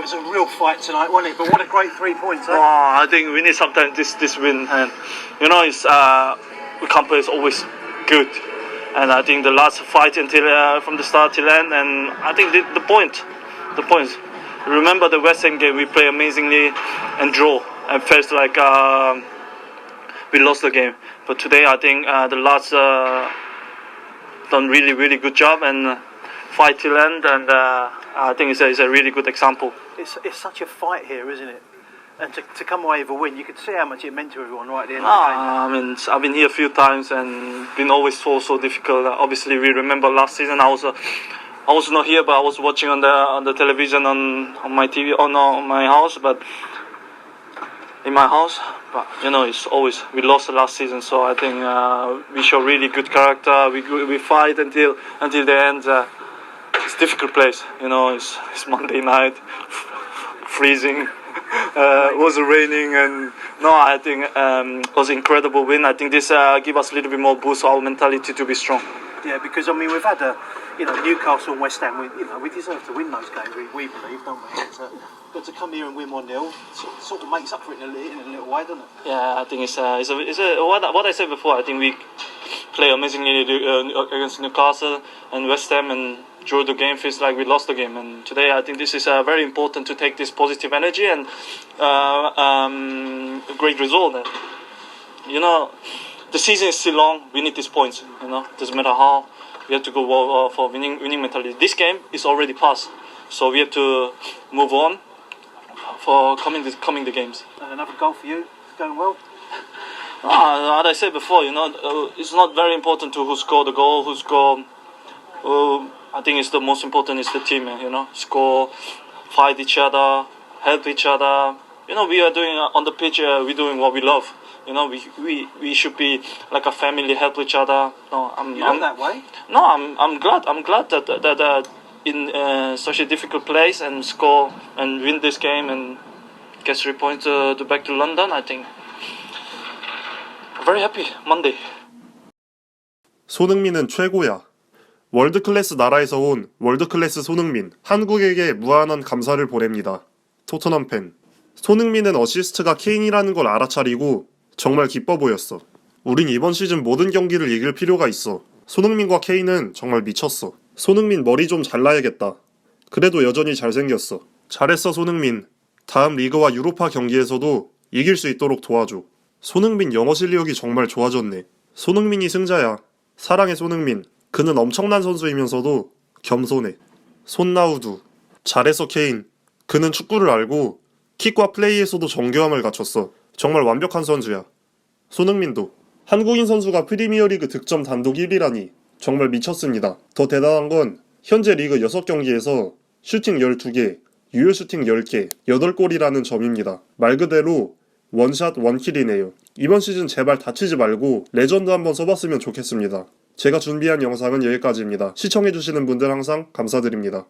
it was a real fight tonight, wasn't it? But what a great three points, eh? Oh, I think we need sometimes this this win, and you know, it's uh, company is always good, and I think the last fight until uh, from the start till end, and I think the, the point, the points. Remember the West Ham game? We play amazingly and draw, and felt like um, we lost the game. But today, I think uh, the last uh, done really really good job and uh, fight till end, and uh, I think it's a, it's a really good example. It's, it's such a fight here, isn't it? And to, to come away with a win, you could see how much it meant to everyone right at the end of the. Ah, I mean, I've been here a few times and been always so so difficult. Obviously, we remember last season I was uh, I was not here, but I was watching on the on the television on on my TV on on my house, but in my house. But you know, it's always we lost the last season, so I think uh, we show really good character. We we fight until until the end. Uh, it's a difficult place, you know. It's it's Monday night, freezing. Uh, it was raining and no, I think um, it was an incredible win. I think this uh, give us a little bit more boost our mentality to be strong. Yeah, because I mean we've had a, you know, Newcastle and West Ham. We, you know, we deserve to win those games. We, we believe, don't we? But, uh, but to come here and win one 0 sort, sort of makes up for it in a, in a little way, doesn't it? Yeah, I think it's uh, it's a, it's a what, what I said before. I think we play amazingly uh, against Newcastle and West Ham and drew the game. Feels like we lost the game, and today I think this is uh, very important to take this positive energy and uh, um, a great result. And, you know, the season is still long. We need these points. You know, doesn't matter how. We have to go uh, for winning winning mentality. This game is already past, so we have to move on for coming the, coming the games. And another goal for you. It's going well. Ah, as I said before, you know, uh, it's not very important to who scored the goal, who scored. Uh, I think it's the most important is the team, eh, you know, score, fight each other, help each other. You know, we are doing uh, on the pitch. Uh, we're doing what we love. You know, we, we we should be like a family, help each other. No, I'm, You I'm look that way. no, I'm I'm glad. I'm glad that that, that uh, in uh, such a difficult place and score and win this game and get three points uh, to back to London. I think very happy Monday. 손흥민은 최고야. 월드클래스 나라에서 온 월드클래스 손흥민. 한국에게 무한한 감사를 보냅니다. 토트넘 팬. 손흥민은 어시스트가 케인이라는 걸 알아차리고 정말 기뻐 보였어. 우린 이번 시즌 모든 경기를 이길 필요가 있어. 손흥민과 케인은 정말 미쳤어. 손흥민 머리 좀 잘라야겠다. 그래도 여전히 잘생겼어. 잘했어 손흥민. 다음 리그와 유로파 경기에서도 이길 수 있도록 도와줘. 손흥민 영어 실력이 정말 좋아졌네. 손흥민이 승자야. 사랑해 손흥민. 그는 엄청난 선수이면서도 겸손해. 손나우두. 잘했어 케인. 그는 축구를 알고 킥과 플레이에서도 정교함을 갖췄어. 정말 완벽한 선수야. 손흥민도. 한국인 선수가 프리미어리그 득점 단독 1위라니 정말 미쳤습니다. 더 대단한 건 현재 리그 6경기에서 슈팅 12개, 유효 슈팅 10개, 8골이라는 점입니다. 말 그대로 원샷 원킬이네요. 이번 시즌 제발 다치지 말고 레전드 한번 써봤으면 좋겠습니다. 제가 준비한 영상은 여기까지입니다. 시청해주시는 분들 항상 감사드립니다.